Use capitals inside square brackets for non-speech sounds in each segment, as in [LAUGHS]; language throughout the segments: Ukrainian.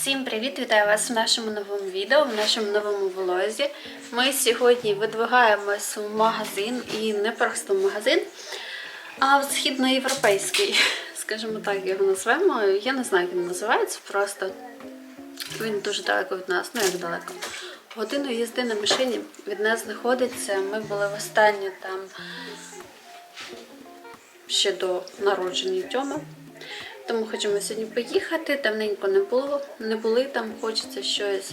Всім привіт! Вітаю вас в нашому новому відео, в нашому новому влозі. Ми сьогодні видвигаємось в магазин і не просто в магазин, а в східноєвропейський, [LAUGHS] скажімо так, його назвемо. Я не знаю, як він називається, просто він дуже далеко від нас, ну як далеко. Годину їзди на машині від нас знаходиться. Ми були в востаннє там ще до народження Тьоми. Тому хочемо сьогодні поїхати. Давненько не було, не були там, хочеться щось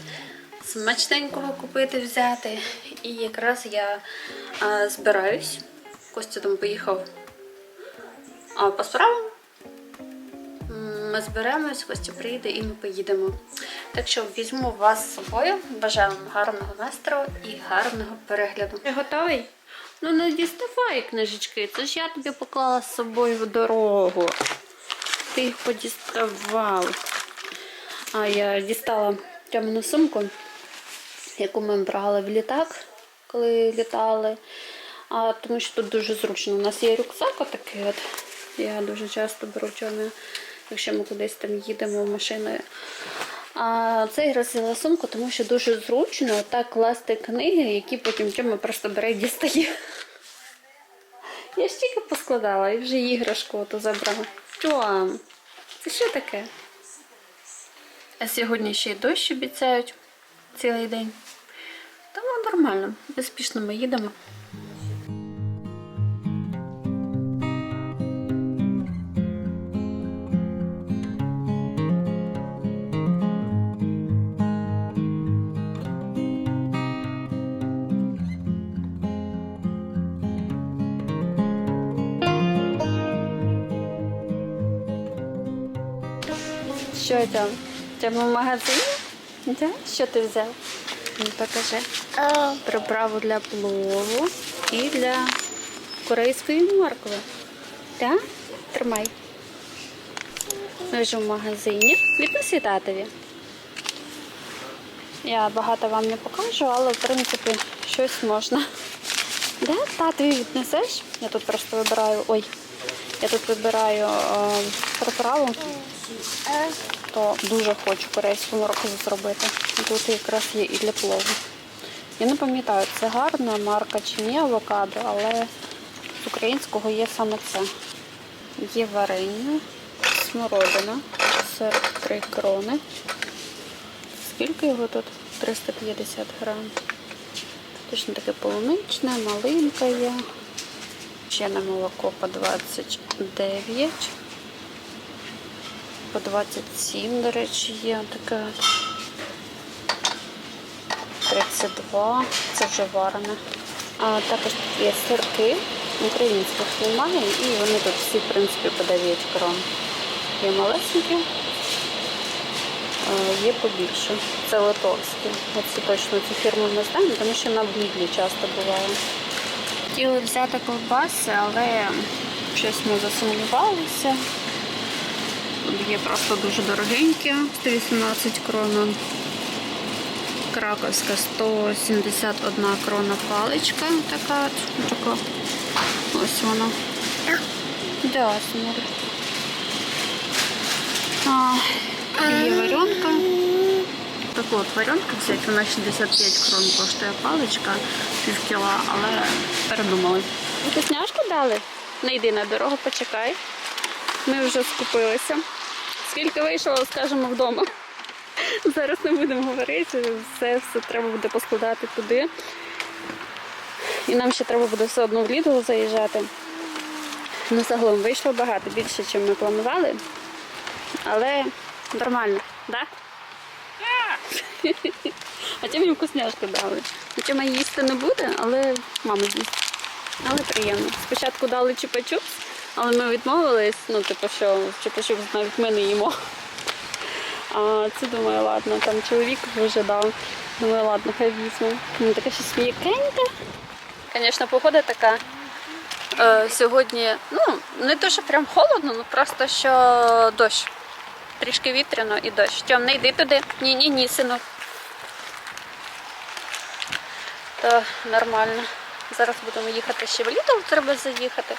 смачненького купити, взяти. І якраз я а, збираюсь. Костя там поїхав а, по справам. Ми зберемось, Костя приїде і ми поїдемо. Так що візьму вас з собою. Бажаю вам гарного настрою і гарного перегляду. Ти готовий? Ну не діставай книжечки, це ж я тобі поклала з собою в дорогу. Ти їх подіставав. А я дістала темну сумку, яку ми брали в літак, коли літали. А, тому що тут дуже зручно. У нас є рюкзак отакий. От. Я дуже часто беру тьомі, якщо ми кудись там їдемо машиною. А цей раз взяла сумку, тому що дуже зручно так класти книги, які потім тьома просто бере і дістає. [LAUGHS] Я ж тільки поскладала і вже іграшку забрала. Тьом, це що таке? А сьогодні ще й дощ обіцяють цілий день. Тому нормально, безпішно ми їдемо. Що там? Там в магазині? Да? Що ти взяв? Ну, покажи. Приправу для плову і для корейської моркви. Так? Тримай. Ми вже в магазині. Віднеси татові. Я багато вам не покажу, але в принципі щось можна. Да? Татові віднесеш? Я тут просто вибираю. Ой, я тут вибираю е, приправу то дуже хочу корейську моркову зробити. Тут якраз є і для плову. Я не пам'ятаю, це гарна марка чи ні авокадо, але з українського є саме це. Є варення, смородина, 43 крони. Скільки його тут? 350 грам. Точно таке полуничне, малинка є. Ще на молоко по 29 по 27, до речі, є така. 32, це вже варене. А також тут є сирки, українських немає, і вони тут всі, в принципі, по 9 крон. Є малесенькі, є побільше. Це литовські. Оце точно цю фірму не знаю, тому що на блідлі часто буває. Хотіли взяти ковбаси, але щось ми засумнівалися. Є просто дуже дорогенькі, 118 крон. Краковська 171 крона паличка. Така, така. Ось вона. Да. А, є варенка. Таку от варенку взяти, вона 65 крон коштує паличка, пів кіла, але передумали. Вкусняшку дали? Не йди на дорогу, почекай. Ми вже скупилися. Скільки вийшло, скажемо вдома. Зараз не будемо говорити, все, все треба буде поскладати туди. І нам ще треба буде все одно в Лідл заїжджати. Ну, загалом вийшло багато, більше, ніж ми планували. Але нормально, так? Да? А тим їм вкусняшки дали. Хоча ми їсти не буде, але мама з'їсть. Але приємно. Спочатку дали чупа-чупс, але ми відмовились, ну, типу, що чупа-чупс навіть ми не їмо. А це думаю, ладно, там чоловік вже дав. Думаю, ладно, хай візьму. Ну, таке щось м'якеньке. Звісно, погода така. Е, сьогодні, ну, не дуже прям холодно, ну просто що дощ. Трішки вітряно і дощ. Тьом, не йди туди. Ні, ні, синок. То нормально. Зараз будемо їхати ще в Лідл, треба заїхати.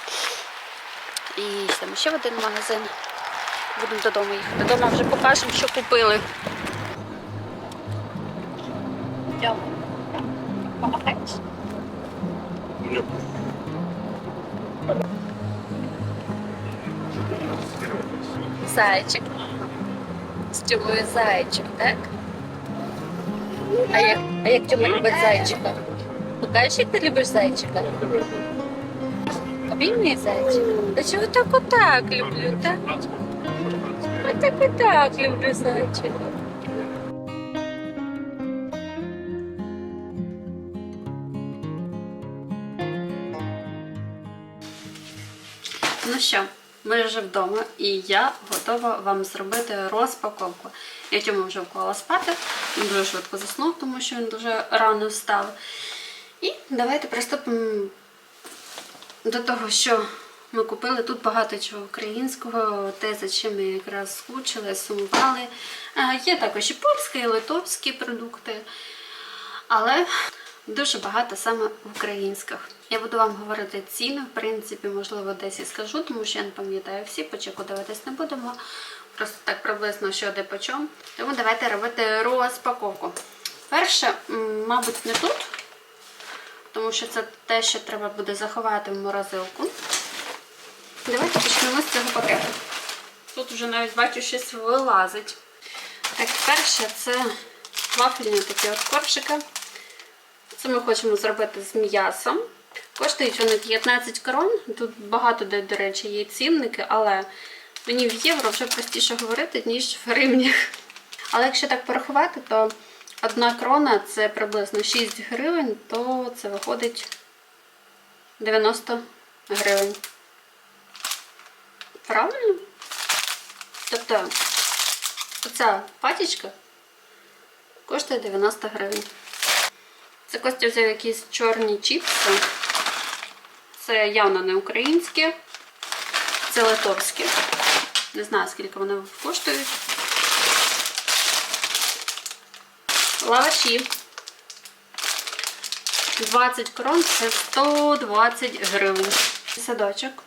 І йдемо ще один магазин. Будемо додому їхати. Дома вже покажемо, що купили. Зайчик. З Тьомою зайчик, так? А як, а як Тьома любить зайчика? Покажеш, як ти любиш зайчика? Обійми зайчика. Та чого так отак люблю, так? Отак отак люблю зайчика. Ну що, ми вже вдома, і я готова вам зробити розпаковку. Я Тьому вже вклала спати, він дуже швидко заснув, тому що він дуже рано встав. І давайте приступимо до того, що ми купили. Тут багато чого українського, те, за чим ми якраз скучили, сумували. А, Є також і польські, і литовські продукти. Але дуже багато саме українських. Я буду вам говорити ціни, в принципі, можливо, десь і скажу, тому що я не пам'ятаю всі, по чеку дивитись не будемо. Просто так приблизно що де по чому. Тому давайте робити розпаковку. Перше, мабуть, не тут, тому що це те, що треба буде заховати в морозилку. Давайте почнемо з цього пакету. Тут вже навіть бачу, щось вилазить. Так, перше це вафельні такі от коржики. Це ми хочемо зробити з м'ясом. Коштують вони 15 крон. Тут багато де, до речі, є цінники, але мені в євро вже простіше говорити, ніж в гривнях. Але якщо так порахувати, то одна крона це приблизно 6 гривень, то це виходить 90 гривень. Правильно? Тобто, оця патічка коштує 90 гривень. Це Костя взяв якісь чорні чіпси. Це явно не українські, це литовські. Не знаю, скільки вони коштують. Лаваші. 20 крон це 120 гривень. Садочок.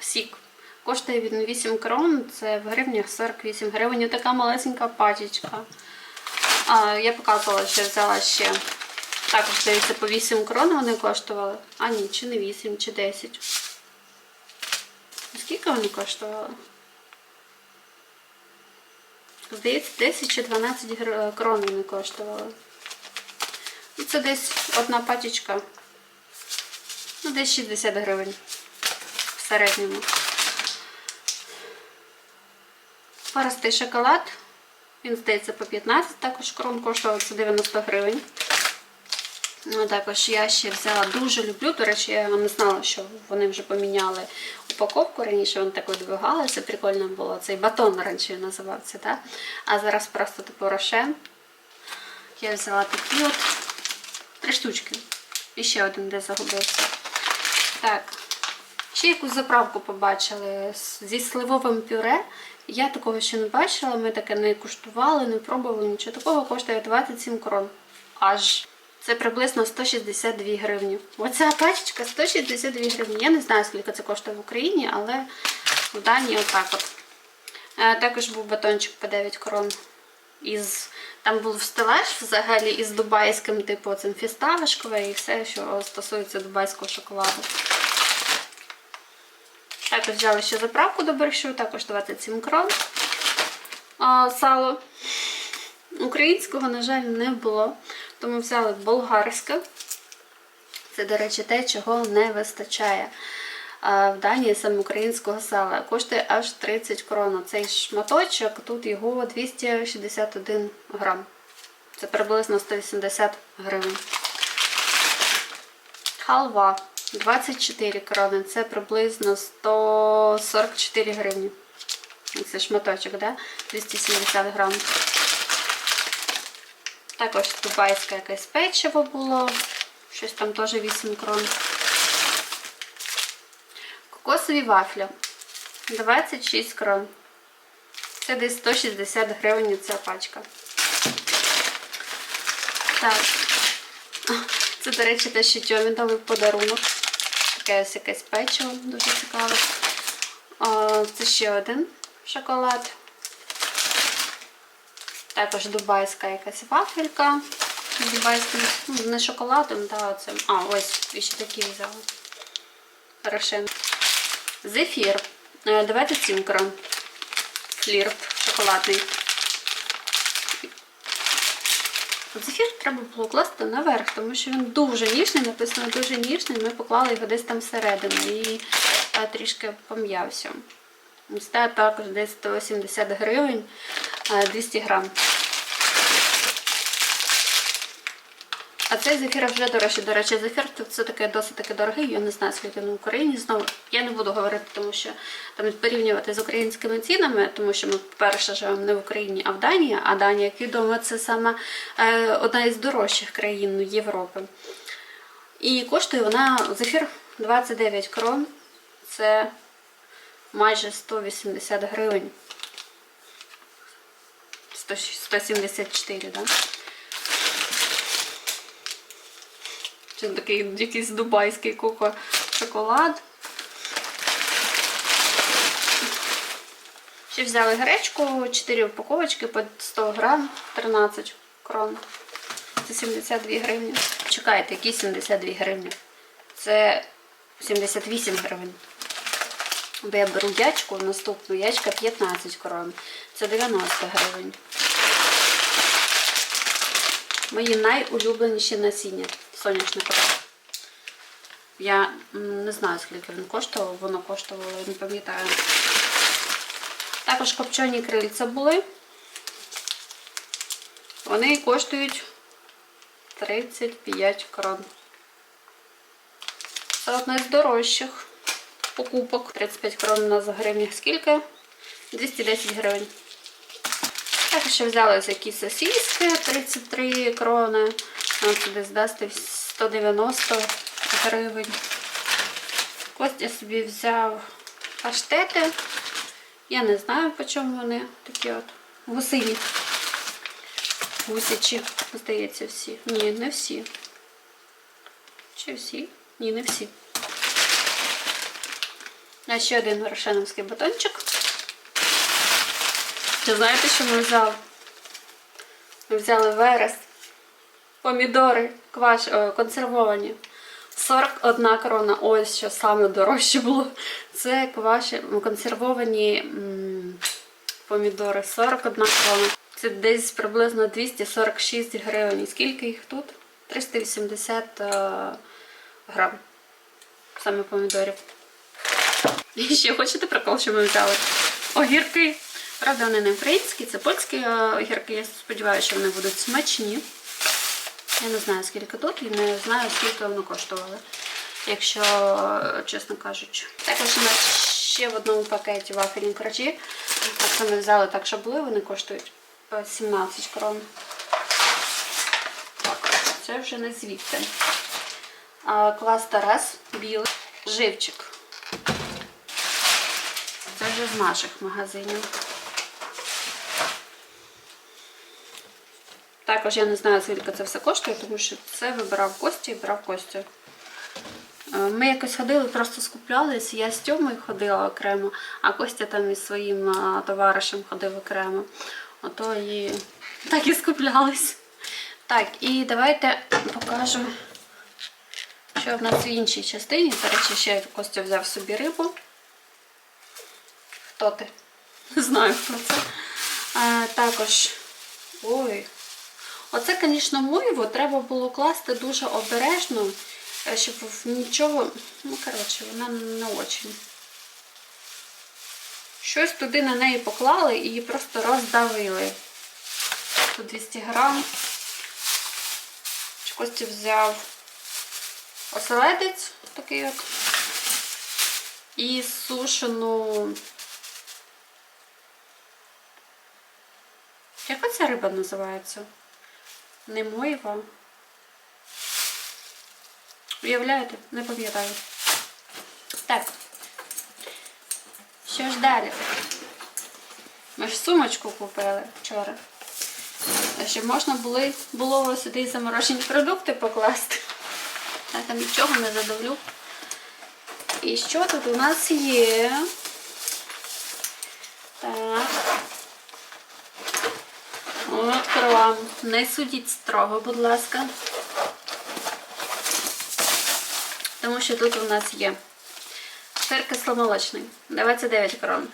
Сік. Коштує він 8 крон, це в гривнях 48 гривень. Така малесенька пачечка. А, я показувала, що взяла ще. Також, здається, по 8 крон вони коштували. А ні, чи не 8, чи 10. Скільки вони коштували? Здається, 10 чи 12 крон вони коштували. І це десь одна пачечка. Ну, десь 60 гривень в середньому. Паростий шоколад. Він здається по 15, також крон коштував це 90 гривень. Ну, також я ще взяла, дуже люблю. До речі, я не знала, що вони вже поміняли упаковку. Раніше вони так видвигалися, прикольно було. Цей батон раніше називався, так? А зараз просто типу рошен. Я взяла такі от три штучки. І ще один, де загубився. Так. Ще якусь заправку побачили зі сливовим пюре. Я такого ще не бачила, ми таке не куштували, не пробували, нічого такого коштує 27 крон. Аж це приблизно 162 гривні. Оця пачечка 162 гривні. Я не знаю, скільки це коштує в Україні, але в Данії отак от. Е, Також був батончик по 9 крон. Із, там був стелаж взагалі із дубайським, типу, цим фісташкове і все, що стосується дубайського шоколаду. Також взяли ще заправку до борщу, також 27 крон. Сало. Українського, на жаль, не було. Тому взяли болгарське. Це, до речі, те, чого не вистачає. В Данії саме українського сала. Коштує аж 30 крон. Цей шматочок, тут його 261 грам. Це приблизно 180 гривень. Халва 24 крони. Це приблизно 144 гривні. Це шматочок, да? 270 грам. Також дубайське якесь печиво було. Щось там теж 8 крон. Кокосові вафлі. 26 крон. Це десь 160 гривень ця пачка. Так. Це, до речі, те, що Тьомі дали в подарунок. Таке ось якесь печиво, дуже цікаве. О, Це ще один шоколад. Також дубайська якась вафелька. Дубайським, ну, не шоколадом, та оцим. А, ось ще такі взяла. Рошен. Зефір. Е, Давайте 7 грам. Шоколадний. Зефір треба було класти наверх, тому що він дуже ніжний, написано дуже ніжний. Ми поклали його десь там всередину і е, трішки пом'явся. Це також десь 170 гривень, е, 200 грам. А цей зефір вже дорожчий. До речі, зефір це все-таки досить таки дорогий. Я не знаю, скільки в Україні. Знову я не буду говорити, тому що там порівнювати з українськими цінами, тому що ми, по-перше, живемо не в Україні, а в Данії. А Данія, як відомо, це саме е, одна із дорожчих країн Європи. І коштує вона зефір 29 крон. Це майже 180 гривень. 174, так? Да? Це такий якийсь дубайський коко шоколад. Ще взяли гречку, 4 упаковочки по 100 грам, 13 крон. Це 72 гривні. Чекайте, які 72 гривні? Це 78 гривень. Бо я беру ячку, наступну ячка 15 крон. Це 90 гривень. Мої найулюбленіші насіння соняшникове. Я не знаю, скільки він коштував, воно коштувало, не пам'ятаю. Також копчені крильця були. Вони коштують 35 крон. Це одна з дорожчих покупок. 35 крон у нас за гривнях скільки? 210 гривень. Також ще взяли якісь сосиски 33 крони. Нам десь дасть 190 гривень. Костя собі взяв паштети. Я не знаю, по чому вони такі от гусині. Гусячі, здається, всі. Ні, не всі. Чи всі? Ні, не всі. А ще один рошеновський батончик. Чи знаєте, що ми взяли? Ми взяли верес, помідори кваш, о, консервовані. 41 крона. Ось що саме дорожче було. Це кваші, консервовані м, помідори. 41 крона. Це десь приблизно 246 гривень. Скільки їх тут? 380 е, грам. Саме помідорів. І ще хочете прикол, що ми взяли? Огірки. Правда, вони не українські, це польські е, огірки. Я сподіваюся, що вони будуть смачні. Я не знаю, скільки тут, і не знаю, скільки воно коштувало, якщо, е, чесно кажучи. Також у нас ще в одному пакеті вафельні корочі. А це ми взяли так, що були, вони коштують 17 крон. Так, це вже не звідти. Клас Тарас, білий, живчик. Це вже з наших магазинів. Також я не знаю, скільки це все коштує, тому що це вибирав Костя і брав Костю. Е, Ми якось ходили, просто скуплялись. Я з Тьомою ходила окремо, а Костя там із своїм товаришем ходив окремо. Ото і так і скуплялись. Так, і давайте покажу, що в нас в іншій частині. До речі, ще Костя взяв собі рибу. Хто ти? [LAUGHS] Не знаю, хто це. А, також. Ой. Оце, звісно, мойво треба було класти дуже обережно, е, щоб нічого. Ну, коротше, вона не очень. Щось туди на неї поклали і її просто роздавили. Тут 200 грам. Костя взяв оселедець такий от. І сушену. Яка ця риба називається? Не мойва. Уявляєте? Не пам'ятаю. Так. Що ж далі? Ми ж сумочку купили вчора. Щоб можна були, було сюди заморожені продукти покласти. Я там нічого не задавлю. І що тут у нас є? Так. О, скоро вам. Не судіть строго, будь ласка. Тому що тут у нас є сир кисломолочний 29 крон.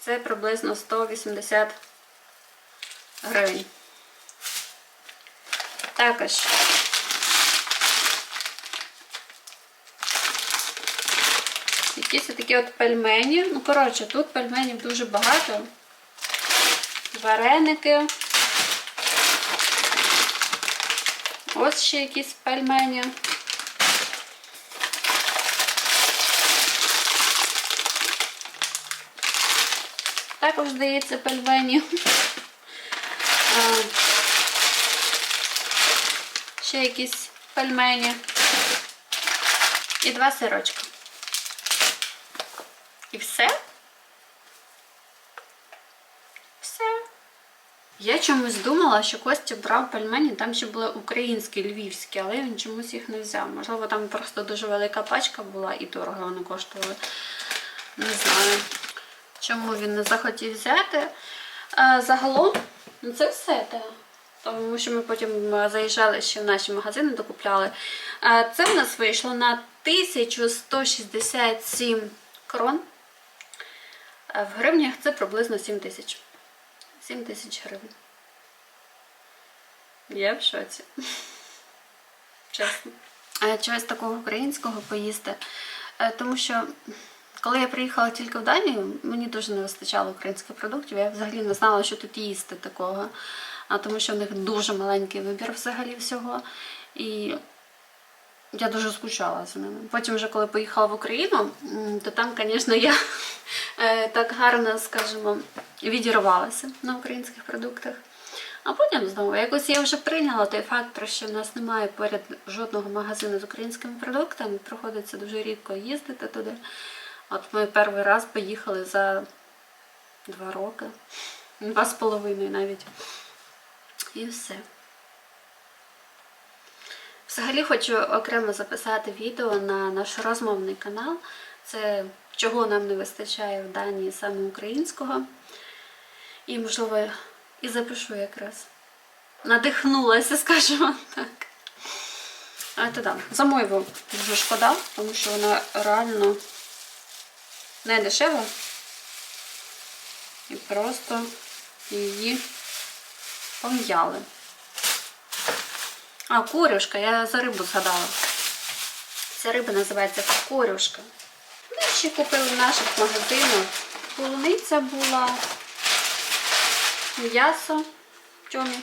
Це приблизно 180 гривень. Також якісь такі от пельмені. Ну, коротше, тут пельменів дуже багато. Вареники. Ось ще якісь пельмені. Також здається пельмені. Ще якісь пельмені. І два сирочка. І? Все. Я чомусь думала, що Костя брав пельмені, там ще були українські, львівські, але він чомусь їх не взяв. Можливо, там просто дуже велика пачка була і дорого вони коштували. Не знаю, чому він не захотів взяти. Загалом, ну це все те. Тому що ми потім е, заїжджали ще в наші магазини, докупляли. Це в нас вийшло на 1167 крон. В гривнях це приблизно 7 тисяч. 7 тисяч гривень. Я в шоці. Чесно. Чогось такого українського поїсти. Е, Тому що коли я приїхала тільки в Данію, мені дуже не вистачало українських продуктів. Я взагалі не знала, що тут їсти такого. А тому що в них дуже маленький вибір взагалі всього. І я дуже скучала за ними. Потім, вже коли поїхала в Україну, то там, звісно, я [LAUGHS] е, так гарно, скажімо, відірвалася на українських продуктах. А потім знову якось я вже прийняла той фактор, що в нас немає поряд жодного магазину з українськими продуктами. Приходиться дуже рідко їздити туди. От ми перший раз поїхали за два роки, два з половиною навіть. І все. Взагалі хочу окремо записати відео на наш розмовний канал. Це чого нам не вистачає в Данії саме українського. І, можливо, і запишу якраз. Надихнулася, [LAUGHS] скажімо так. А то да, за мойву дуже шкода, тому що вона реально не дешева. І просто її пом'яли. А, корюшка, я за рибу згадала. Ця риба називається корюшка. Ми ще купили в наших магазинах. Полуниця була, м'ясо, тьомі,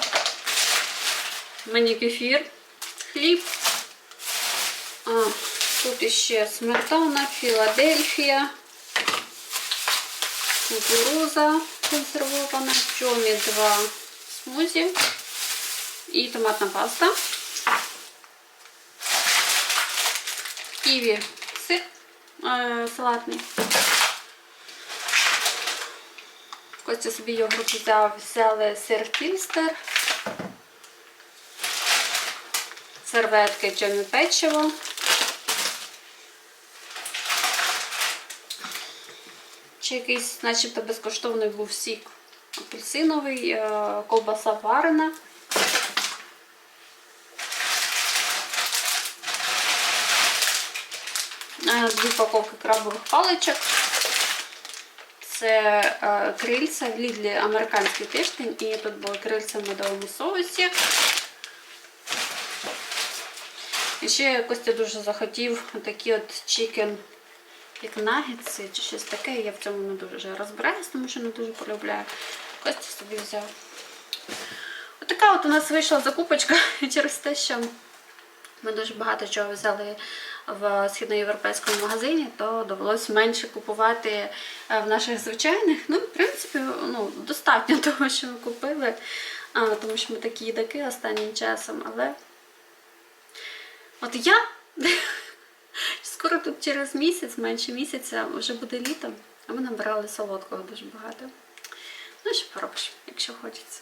мені кефір, хліб. А, тут іще сметана, Філадельфія, кукуруза консервована, тьомі два смузі і томатна паста. Ківі сир е, салатний. Костя собі йогурт взяв, взяли сир фільстер, серветки джемі печиво. Чи якийсь, начебто, безкоштовний був сік апельсиновий, е, ковбаса варена. Дві упаковки крабових паличок. Це е, крильця в Лідлі американський тиждень. І тут були крильця в медовому соусі. І ще Костя дуже захотів такі от чікен, як нагетси чи щось таке. Я в цьому не дуже розбираюсь, тому що не дуже полюбляю. Костя собі взяв. Отака от у нас вийшла закупочка [LAUGHS] через те, що ми дуже багато чого взяли в східноєвропейському магазині, то довелося менше купувати е, в наших звичайних. Ну, в принципі, ну, достатньо [LAUGHS] того, що ми купили, тому що ми такі їдаки останнім часом. Але от я [LAUGHS] скоро тут через місяць, менше місяця, вже буде літо, а ми набирали солодкого дуже багато. Ну, що поробиш, якщо хочеться.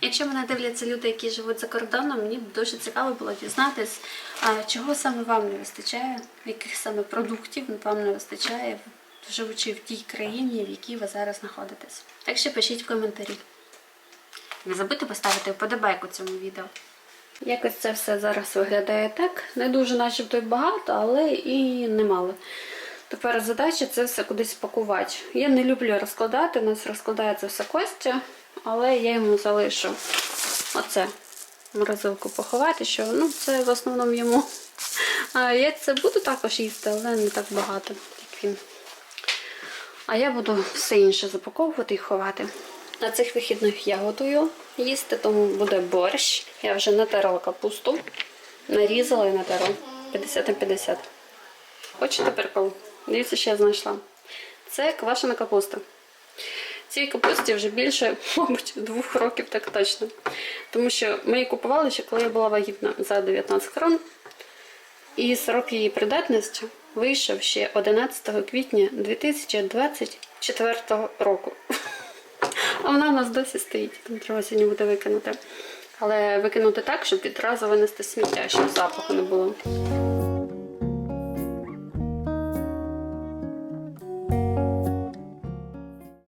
Якщо мене дивляться люди, які живуть за кордоном, мені б дуже цікаво було дізнатись, чого саме вам не вистачає, яких саме продуктів вам не вистачає, живучи в тій країні, в якій ви зараз знаходитесь. Так що пишіть в коментарі. Не забудьте поставити вподобайку цьому відео. Якось це все зараз виглядає так. Не дуже начебто й багато, але і немало. Тепер задача це все кудись пакувати. Я не люблю розкладати, у нас розкладається все Костя, але я йому залишу оце морозилку поховати, що ну, це в основному йому. А я це буду також їсти, але не так багато, як він. А я буду все інше запаковувати і ховати. На цих вихідних я готую їсти, тому буде борщ. Я вже натерла капусту, нарізала і натерла 50 на 50. Хочете прикол? Дивіться, що я знайшла. Це квашена капуста. Цій капусті вже більше, [LAUGHS] мабуть, двох років так точно. Тому що ми її купували ще коли я була вагітна за 19 крон. І срок її придатності вийшов ще 11 квітня 2024 року. [LAUGHS] А вона у нас досі стоїть, там треба сьогодні буде викинути. Але викинути так, щоб відразу винести сміття, щоб запаху не було.